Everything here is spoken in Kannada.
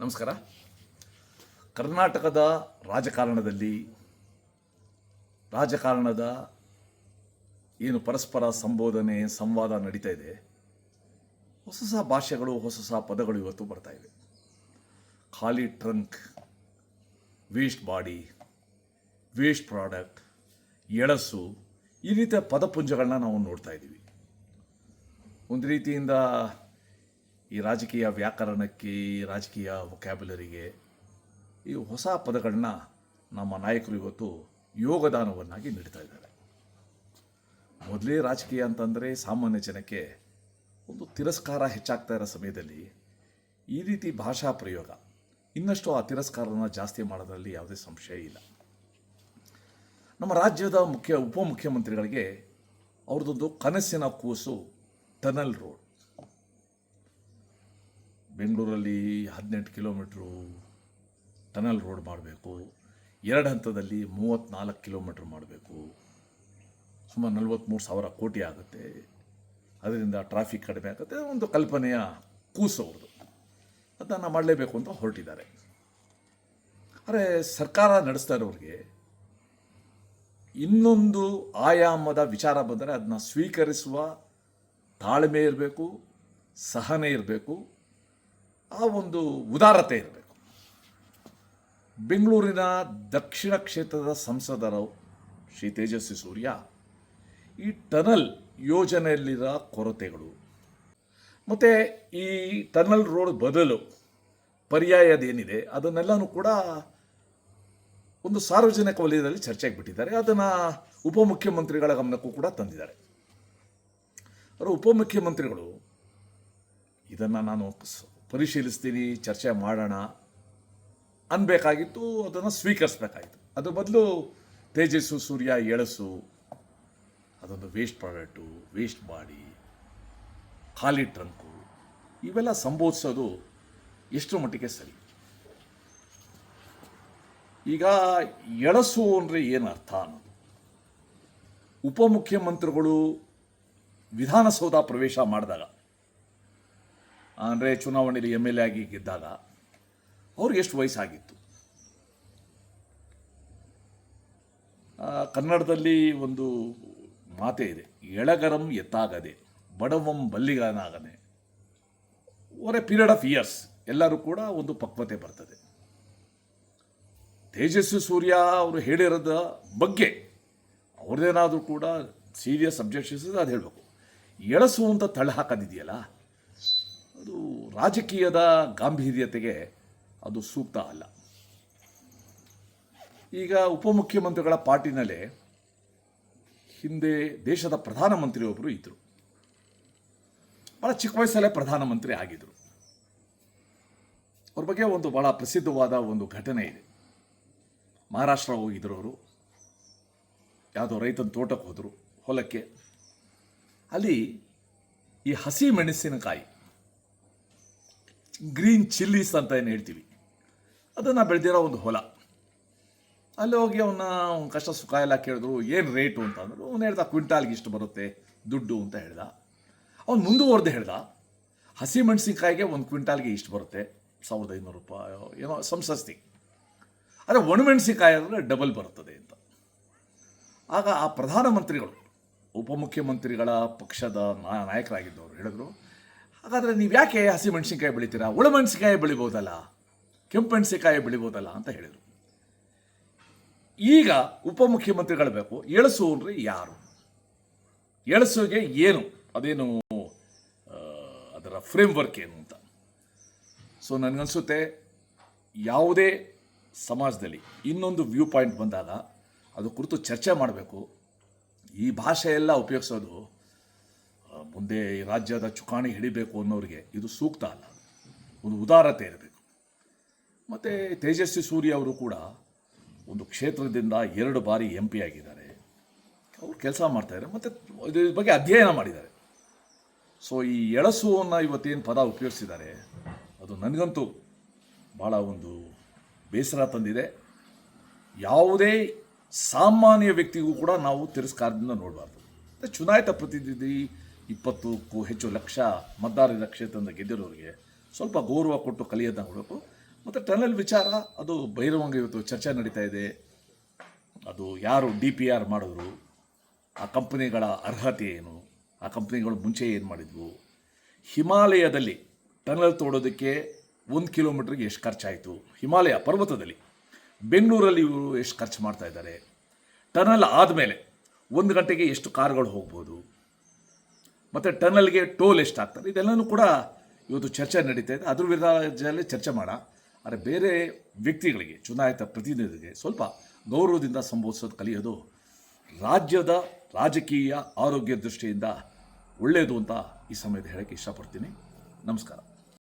ನಮಸ್ಕಾರ. ಕರ್ನಾಟಕದ ರಾಜಕಾರಣದಲ್ಲಿ ರಾಜಕಾರಣದ ಏನು ಪರಸ್ಪರ ಸಂಬೋಧನೆ, ಸಂವಾದ ನಡೀತಾ ಇದೆ. ಹೊಸ ಹೊಸ ಭಾಷೆಗಳು, ಹೊಸ ಹೊಸ ಪದಗಳು ಇವತ್ತು ಬರ್ತಾ ಇವೆ. ಖಾಲಿ trunk, waste body, waste product, ಎಳಸು, ಈ ರೀತಿಯ ಪದಪುಂಜಗಳನ್ನ ನಾವು ನೋಡ್ತಾ ಇದ್ದೀವಿ. ಒಂದು ರೀತಿಯಿಂದ ಈ ರಾಜಕೀಯ ವ್ಯಾಕರಣಕ್ಕೆ, ಈ ರಾಜಕೀಯ ವೊಕ್ಯಾಬ್ಯುಲರಿಗೆ ಈ ಹೊಸ ಪದಗಳನ್ನ ನಮ್ಮ ನಾಯಕರು ಇವತ್ತು ಯೋಗದಾನವನ್ನಾಗಿ ನೀಡ್ತಾ ಇದ್ದಾರೆ. ಮೊದಲೇ ರಾಜಕೀಯ ಅಂತಂದರೆ ಸಾಮಾನ್ಯ ಜನಕ್ಕೆ ಒಂದು ತಿರಸ್ಕಾರ ಹೆಚ್ಚಾಗ್ತಾ ಇರೋ ಸಮಯದಲ್ಲಿ ಈ ರೀತಿ ಭಾಷಾ ಪ್ರಯೋಗ, ಇನ್ನಷ್ಟು ಆ ತಿರಸ್ಕಾರನ ಜಾಸ್ತಿ ಮಾಡೋದ್ರಲ್ಲಿ ಯಾವುದೇ ಸಂಶಯ ಇಲ್ಲ. ನಮ್ಮ ರಾಜ್ಯದ ಮುಖ್ಯ ಉಪಮುಖ್ಯಮಂತ್ರಿಗಳಿಗೆ ಅವ್ರದ್ದೊಂದು ಕನಸಿನ ಕೂಸು ಟನಲ್ ರೋಡ್. ಬೆಂಗಳೂರಲ್ಲಿ ಹದಿನೆಂಟು ಕಿಲೋಮೀಟ್ರು ಟನಲ್ ರೋಡ್ ಮಾಡಬೇಕು. ಎರಡು ಹಂತದಲ್ಲಿ ಮೂವತ್ತ್ನಾಲ್ಕು ಕಿಲೋಮೀಟ್ರ್ ಮಾಡಬೇಕು. ಸುಮಾರು ನಲ್ವತ್ತ್ಮೂರು ಸಾವಿರ ಕೋಟಿ ಆಗುತ್ತೆ. ಅದರಿಂದ ಟ್ರಾಫಿಕ್ ಕಡಿಮೆ ಆಗುತ್ತೆ. ಒಂದು ಕಲ್ಪನೆಯ ಕೂಸು ಅವ್ರದ್ದು. ಅದನ್ನು ಮಾಡಲೇಬೇಕು ಅಂತ ಹೊರಟಿದ್ದಾರೆ. ಆದರೆ ಸರ್ಕಾರ ನಡೆಸ್ತಾ ಇರೋರಿಗೆ ಇನ್ನೊಂದು ಆಯಾಮದ ವಿಚಾರ ಬಂದರೆ ಅದನ್ನ ಸ್ವೀಕರಿಸುವ ತಾಳ್ಮೆ ಇರಬೇಕು, ಸಹನೆ ಇರಬೇಕು. ಆ ಒಂದು ಉದಾರತೆ ಇರಬೇಕು. ಬೆಂಗಳೂರಿನ ದಕ್ಷಿಣ ಕ್ಷೇತ್ರದ ಸಂಸದರು ಶ್ರೀ ತೇಜಸ್ವಿ ಸೂರ್ಯ ಈ ಟನಲ್ ಯೋಜನೆಯಲ್ಲಿರೋ ಕೊರತೆಗಳು. ಮತ್ತು ಈ ಟನಲ್ ರೋಡ್ ಬದಲು ಪರ್ಯಾಯದೇನಿದೆ ಅದನ್ನೆಲ್ಲನೂ ಕೂಡ ಒಂದು ಸಾರ್ವಜನಿಕ ವಲಯದಲ್ಲಿ ಚರ್ಚೆಗೆ ಬಿಟ್ಟಿದ್ದಾರೆ. ಅದನ್ನು ಉಪಮುಖ್ಯಮಂತ್ರಿಗಳ ಗಮನಕ್ಕೂ ಕೂಡ ತಂದಿದ್ದಾರೆ. ಅವರು ಉಪಮುಖ್ಯಮಂತ್ರಿಗಳು, ಇದನ್ನು ನಾನು ಪರಿಶೀಲಿಸ್ತೀನಿ, ಚರ್ಚೆ ಮಾಡೋಣ ಅನ್ಬೇಕಾಗಿತ್ತು ಅದನ್ನು ಸ್ವೀಕರಿಸ್ಬೇಕಾಯಿತು ಅದ್ರ ಬದಲು ತೇಜಸ್ಸು, ಸೂರ್ಯ, ಎಳಸು, ಅದೊಂದು ವೇಸ್ಟ್ ಪ್ರಾಡಕ್ಟು ವೇಸ್ಟ್ ಬಾಡಿ, ಖಾಲಿ ಟ್ರಂಕು ಇವೆಲ್ಲ ಸಂಬೋಧಿಸೋದು ಎಷ್ಟು ಮಟ್ಟಿಗೆ ಸರಿ. ಈಗ ಎಳಸು ಅಂದರೆ ಏನು ಅರ್ಥ ಅನ್ನೋದು. ಉಪಮುಖ್ಯಮಂತ್ರಿಗಳು ವಿಧಾನಸೌಧ ಪ್ರವೇಶ ಮಾಡಿದಾಗ ಅಂದರೆ ಚುನಾವಣೆಯಲ್ಲಿ ಎಂ ಎಲ್ ಎ ಆಗಿ ಗೆದ್ದಾಗ ಅವ್ರಿಗೆ ಎಷ್ಟು ವಯಸ್ಸಾಗಿತ್ತು? ಕನ್ನಡದಲ್ಲಿ ಒಂದು ಮಾತೇ ಇದೆ, ಎಳಗರಂ ಎತ್ತಾಗದೆ, ಬಡವಂ ಬಲ್ಲಿಗನಾಗದೆ or a period of years ಎಲ್ಲರೂ ಕೂಡ ಒಂದು ಪಕ್ವತೆ ಬರ್ತದೆ. ತೇಜಸ್ವಿ ಸೂರ್ಯ ಅವರು ಹೇಳಿರೋದ ಬಗ್ಗೆ ಅವ್ರದ್ದೇನಾದರೂ ಕೂಡ ಸೀರಿಯಸ್ ಸಬ್ಜೆಕ್ಟ್ಸ್ ಅದು ಹೇಳಬೇಕು. ಎಳಸು ಅಂತ ತಳ್ಳಿ ಹಾಕೋದಿದೆಯಲ್ಲ? ಅದು ರಾಜಕೀಯದ ಗಾಂಭೀರ್ಯತೆಗೆ ಅದು ಸೂಕ್ತ ಅಲ್ಲ. ಈಗ ಉಪಮುಖ್ಯಮಂತ್ರಿಗಳ ಪಾರ್ಟಿನಲ್ಲೇ ಹಿಂದೆ ದೇಶದ ಪ್ರಧಾನಮಂತ್ರಿ ಒಬ್ಬರು ಇದ್ದರು ಭಾಳ ಚಿಕ್ಕ ವಯಸ್ಸಲ್ಲೇ ಪ್ರಧಾನಮಂತ್ರಿ ಆಗಿದ್ದರು ಅವ್ರ ಬಗ್ಗೆ ಒಂದು ಭಾಳ ಪ್ರಸಿದ್ಧವಾದ ಒಂದು ಘಟನೆ ಇದೆ. ಮಹಾರಾಷ್ಟ್ರ ಹೋಗಿದ್ರು ಅವರು. ಯಾವುದೋ ರೈತನ ತೋಟಕ್ಕೆ ಹೋದರು, ಹೊಲಕ್ಕೆ. ಅಲ್ಲಿ ಈ ಹಸಿ ಮೆಣಸಿನಕಾಯಿ ಗ್ರೀನ್ ಚಿಲ್ಲೀಸ್ ಅಂತ ಏನು ಹೇಳ್ತೀವಿ? ಅದನ್ನು ಬೆಳೆದಿರೋ ಒಂದು ಹೊಲ. ಅಲ್ಲಿ ಹೋಗಿ ಅವನ್ನ ಅವ್ನ ಕಷ್ಟ ಸುಖ ಎಲ್ಲ ಕೇಳಿದ್ರು, ಏನು ರೇಟು ಅಂತ ಅಂದರು. ಅವ್ನು ಹೇಳ್ದ, ಕ್ವಿಂಟಾಲ್ಗೆ ಇಷ್ಟು ಬರುತ್ತೆ ದುಡ್ಡು ಅಂತ ಹೇಳ್ದ. ಅವ್ನು ಮುಂದುವರೆದು ಹೇಳ್ದ, ಹಸಿ ಮೆಣಸಿನ್ಕಾಯಿಗೆ ಒಂದು ಕ್ವಿಂಟಾಲ್ಗೆ ಇಷ್ಟು ಬರುತ್ತೆ, ಸಾವಿರದ ಐನೂರು ರೂಪಾಯಿ, ಏನೋ ಸಂಸಸ್ತಿ ಆದರೆ ಒಣಮೆಣಸಿನ್ಕಾಯಿ ಅಂದರೆ ಡಬಲ್ ಬರುತ್ತದೆ ಅಂತ. ಆಗ ಆ ಪ್ರಧಾನಮಂತ್ರಿಗಳು, ಉಪಮುಖ್ಯಮಂತ್ರಿಗಳ ಪಕ್ಷದ ನಾಯಕರಾಗಿದ್ದವರು ಹೇಳಿದ್ರು ಹಾಗಾದರೆ ನೀವು ಯಾಕೆ ಹಸಿ ಮೆಣಸಿನ್ಕಾಯಿ ಬೆಳಿತೀರಾ? ಒಣಮೆಣಸಿನ್ಕಾಯಿ ಬೆಳಿಬೋದಲ್ಲ, ಕೆಂಪು ಮೆಣಸಿನ್ಕಾಯಿ ಬೆಳಿಬೋದಲ್ಲ ಅಂತ ಹೇಳಿದರು. ಈಗ ಉಪಮುಖ್ಯಮಂತ್ರಿಗಳು ಬೇಕು ಎಳಸು ಅಂದರೆ ಯಾರು? ಎಳಸುಗೆ ಏನು? ಅದೇನು ಅದರ ಫ್ರೇಮ್ವರ್ಕ್ ಏನು ಅಂತ. ಸೊ ನನಗನ್ಸುತ್ತೆ ಯಾವುದೇ ಸಮಾಜದಲ್ಲಿ ಇನ್ನೊಂದು ವ್ಯೂ ಪಾಯಿಂಟ್ ಬಂದಾಗ ಅದು ಕುರಿತು ಚರ್ಚೆ ಮಾಡಬೇಕು. ಈ ಭಾಷೆ ಎಲ್ಲ ಉಪಯೋಗಿಸೋದು ಮುಂದೆ ರಾಜ್ಯದ ಚುಕಾಣಿ ಹಿಡಿಬೇಕು ಅನ್ನೋರಿಗೆ ಇದು ಸೂಕ್ತ ಅಲ್ಲ. ಒಂದು ಉದಾರತೆ ಇರಬೇಕು. ಮತ್ತು ತೇಜಸ್ವಿ ಸೂರ್ಯ ಅವರು ಕೂಡ ಒಂದು ಕ್ಷೇತ್ರದಿಂದ ಎರಡು ಬಾರಿ ಎಂ ಪಿ ಆಗಿದ್ದಾರೆ. ಅವರು ಕೆಲಸ ಮಾಡ್ತಾಯಿದ್ದಾರೆ ಮತ್ತು ಇದ್ರ ಬಗ್ಗೆ ಅಧ್ಯಯನ ಮಾಡಿದ್ದಾರೆ. ಸೊ ಈ ಎಳಸುವನ್ನು ಇವತ್ತೇನು ಪದ ಉಪಯೋಗಿಸಿದ್ದಾರೆ, ಅದು ನನಗಂತೂ ಭಾಳ ಒಂದು ಬೇಸರ ತಂದಿದೆ. ಯಾವುದೇ ಸಾಮಾನ್ಯ ವ್ಯಕ್ತಿಗೂ ಕೂಡ ನಾವು ತಿರಸ್ಕಾರದಿಂದ ನೋಡಬಾರ್ದು. ಚುನಾಯಿತ ಪ್ರತಿನಿಧಿ ಇಪ್ಪತ್ತಕ್ಕೂ ಹೆಚ್ಚು ಲಕ್ಷ ಮತದಾರರ ಕ್ಷೇತ್ರದಿಂದ ಗೆದ್ದಿರೋರಿಗೆ ಸ್ವಲ್ಪ ಗೌರವ ಕೊಟ್ಟು ಕಲಿಯೋದನ್ನ ಹುಡುಕು. ಮತ್ತು ಟನಲ್ ವಿಚಾರ, ಅದು ಬಹಿರಂಗ ಇವತ್ತು ಚರ್ಚೆ ನಡೀತಾ ಇದೆ. ಅದು ಯಾರು ಡಿ ಪಿ ಆರ್ ಮಾಡಿದ್ರು, ಆ ಕಂಪನಿಗಳ ಅರ್ಹತೆ ಏನು, ಆ ಕಂಪ್ನಿಗಳು ಮುಂಚೆ ಏನು ಮಾಡಿದ್ವು. ಹಿಮಾಲಯದಲ್ಲಿ ಟನಲ್ ತೋಡೋದಕ್ಕೆ ಒಂದು ಕಿಲೋಮೀಟ್ರಿಗೆ ಎಷ್ಟು ಖರ್ಚಾಯಿತು? ಹಿಮಾಲಯ ಪರ್ವತದಲ್ಲಿ. ಬೆಂಗಳೂರಲ್ಲಿ ಇವರು ಎಷ್ಟು ಖರ್ಚು ಮಾಡ್ತಾ ಇದ್ದಾರೆ? ಟನಲ್ ಆದಮೇಲೆ ಒಂದು ಗಂಟೆಗೆ ಎಷ್ಟು ಕಾರ್ಗಳು ಹೋಗ್ಬೋದು? ಮತ್ತು ಟನಲ್ಗೆ ಟೋಲ್ ಆಗ್ತದೆ ಇದೆಲ್ಲನೂ ಕೂಡ ಇವತ್ತು ಚರ್ಚೆ ನಡೀತಾ ಇದೆ. ಅದ್ರ ವಿರುದ್ಧದಲ್ಲಿ ಚರ್ಚೆ ಮಾಡ. ಆದರೆ ಬೇರೆ ವ್ಯಕ್ತಿಗಳಿಗೆ, ಚುನಾಯಿತ ಪ್ರತಿನಿಧಿಗಳಿಗೆ ಸ್ವಲ್ಪ ಗೌರವದಿಂದ ಸಂಬೋಧಿಸೋದು ಕಲಿಯೋದು ರಾಜ್ಯದ ರಾಜಕೀಯ ಆರೋಗ್ಯ ದೃಷ್ಟಿಯಿಂದ ಒಳ್ಳೆಯದು ಅಂತ ಈ ಸಮಯದ ಹೇಳೋಕ್ಕೆ ಇಷ್ಟಪಡ್ತೀನಿ. ನಮಸ್ಕಾರ.